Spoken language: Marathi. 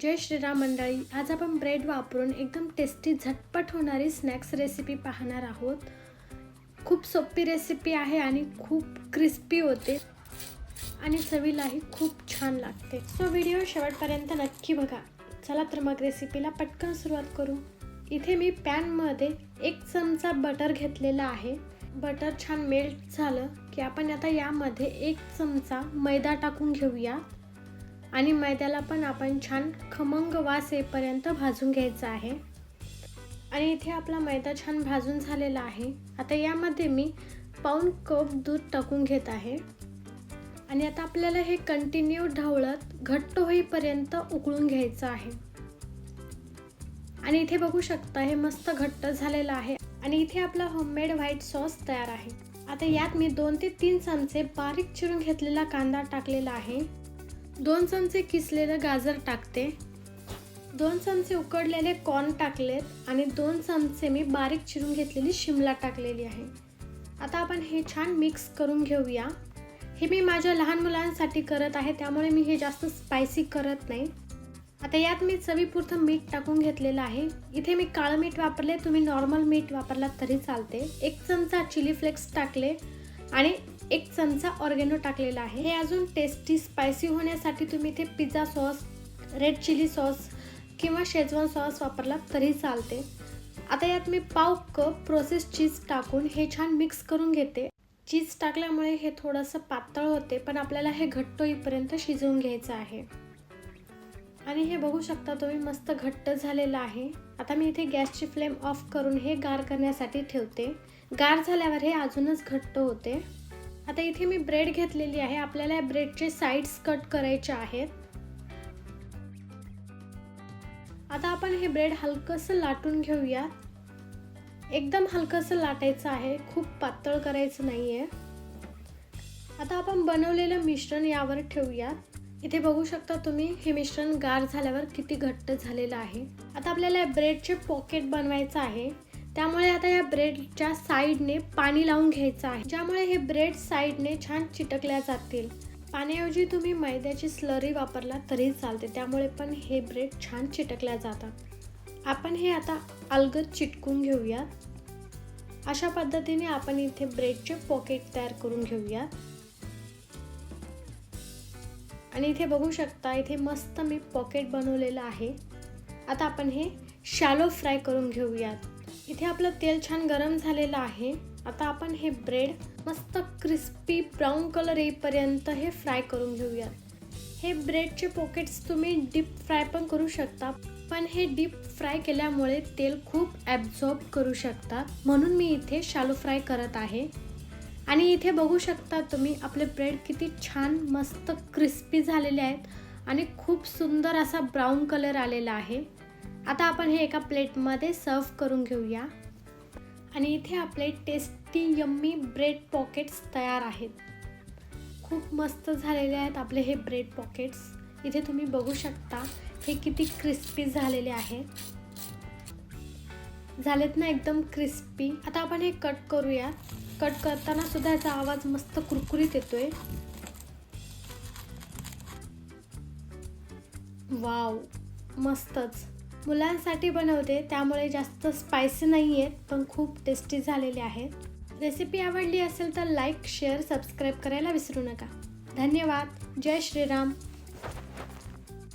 जय श्रीराम मंडळी आज आपण ब्रेड वापरून एकदम टेस्टी झटपट होणारी स्नॅक्स रेसिपी पाहणार आहोत. खूप सोपी रेसिपी आहे आणि खूप क्रिस्पी होते. आणि चवीलाही खूप छान लागते. सो व्हिडिओ शेवटपर्यंत नक्की बघा. चला तर मग रेसिपीला पटकन सुरुवात करू. इथे मी पॅनमध्ये एक चमचा बटर घेतलेला आहे. बटर छान मेल्ट झालं की आपण आता यामध्ये एक चमचा मैदा टाकून घेऊया. आणि मैद्याला पण आपण छान खमंग वास येईपर्यंत भाजून घ्यायचं आहे. आणि इथे आपला मैदा छान भाजून झालेला आहे. आता यामध्ये मी पाऊन कप दूध टाकून घेत आहे. आणि आता आपल्याला हे कंटिन्यू ढवळत घट्ट होईपर्यंत उकळून घ्यायचं आहे. आणि इथे बघू शकता हे मस्त घट्ट झालेलं आहे. आणि इथे आपला होममेड व्हाईट सॉस तयार आहे. आता यात मी दोन ते तीन चमचे बारीक चिरून घेतलेला कांदा टाकलेला आहे. दोन चमचे किसलेलं गाजर टाकते. दोन चमचे उकडलेले कॉर्न टाकलेत आणि दोन चमचे मी बारीक चिरून घेतलेली शिमला टाकलेली आहे. आता आपण हे छान मिक्स करून घेऊया. हे मी माझ्या लहान मुलांसाठी करत आहे त्यामुळे मी हे जास्त स्पायसी करत नाही. आता यात मी चवीपुरतं मीठ टाकून घेतलेलं आहे. इथे मी काळं मीठ वापरले तुम्ही नॉर्मल मीठ वापरलात तरी चालते. एक चमचा चिली फ्लेक्स टाकले आणि एक चमचा ऑर्गेनो टाकलेला आहे. हे अजून टेस्टी स्पायसी होण्यासाठी तुम्ही इथे pizza sauce red chilli sauce किंवा शेजवान सॉस वापरला तरी चालते. आता यात मी पाव कप प्रोसेस चीज टाकून हे छान मिक्स करून घेते. चीज टाकल्यामुळे हे थोडंसं पातळ होते पण आपल्याला हे घट्ट होईपर्यंत शिजवून घ्यायचं आहे. आणि हे बघू शकता तुम्ही मस्त घट्ट झालेलं आहे. आता मी इथे गॅसची फ्लेम ऑफ करून हे गार करण्यासाठी ठेवते. गार झाल्यावर हे अजूनच घट्ट होते. आता इथे मी ब्रेड घेतलेली आहे. आपल्याला या ब्रेडचे साईड्स कट करायचे आहेत. आता आपण हे ब्रेड हलकंसं लाटून घेऊया. एकदम हलकंसं लाटायचं आहे. खूप पातळ करायचं नाही आहे आता आपण बनवलेलं मिश्रण यावर ठेवूया. इथे बघू शकता तुम्ही हे मिश्रण गार झाल्यावर किती घट्ट झालेलं आहे. आता आपल्याला या ब्रेडचे पॉकेट बनवायचं आहे. त्यामुळे आता या ब्रेडच्या साईडने पाणी लावून घ्यायचं आहे ज्यामुळे हे ब्रेड साईडने छान चिटकल्या जातील. पाण्याऐवजी तुम्ही मैद्याची स्लरी वापरला तरी चालते त्यामुळे पण हे ब्रेड छान चिटकल्या जातात. आपण हे आता अलगद चिटकून घेऊयात. अशा पद्धतीने आपण इथे ब्रेडचे पॉकेट तयार करून घेऊयात. आणि इथे बघू शकता इथे मस्त मी पॉकेट बनवलेलं आहे. आता आपण हे शॅलो फ्राय करून घेऊयात. इथे आपलं तेल छान गरम झालेलं आहे. आता आपण हे ब्रेड मस्त क्रिस्पी ब्राऊन कलर येईपर्यंत हे फ्राय करून घेऊयात. हे ब्रेडचे पॉकेट्स तुम्ही डीप फ्राय पण करू शकता पण हे डीप फ्राय केल्यामुळे तेल खूप ॲब्झॉर्ब करू शकतात म्हणून मी इथे शालो फ्राय करत आहे. आणि इथे बघू शकता तुम्ही आपले ब्रेड किती छान मस्त क्रिस्पी झालेले आहेत आणि खूप सुंदर असा ब्राऊन कलर आलेला आहे. आता आपण हे एका प्लेटमध्ये सर्व करून घेऊया. आणि इथे आपले टेस्टी यम्मी ब्रेड पॉकेट्स तयार आहेत. खूप मस्त झालेले आहेत आपले हे ब्रेड पॉकेट्स. इथे तुम्ही बघू शकता हे किती क्रिस्पी झालेले आहेत झालेत ना एकदम क्रिस्पी. आता आपण हे कट करूया. कट करताना सुद्धा याचा आवाज मस्त कुरकुरीत येतोय. वाव मस्तच. मुलांसाठी बनवते त्यामुळे जास्त स्पायसी नाही आहेत पण खूप टेस्टी झालेले आहेत रेसिपी आवडली असेल तर लाईक शेअर सबस्क्राईब करायला विसरू नका. धन्यवाद. जय श्रीराम.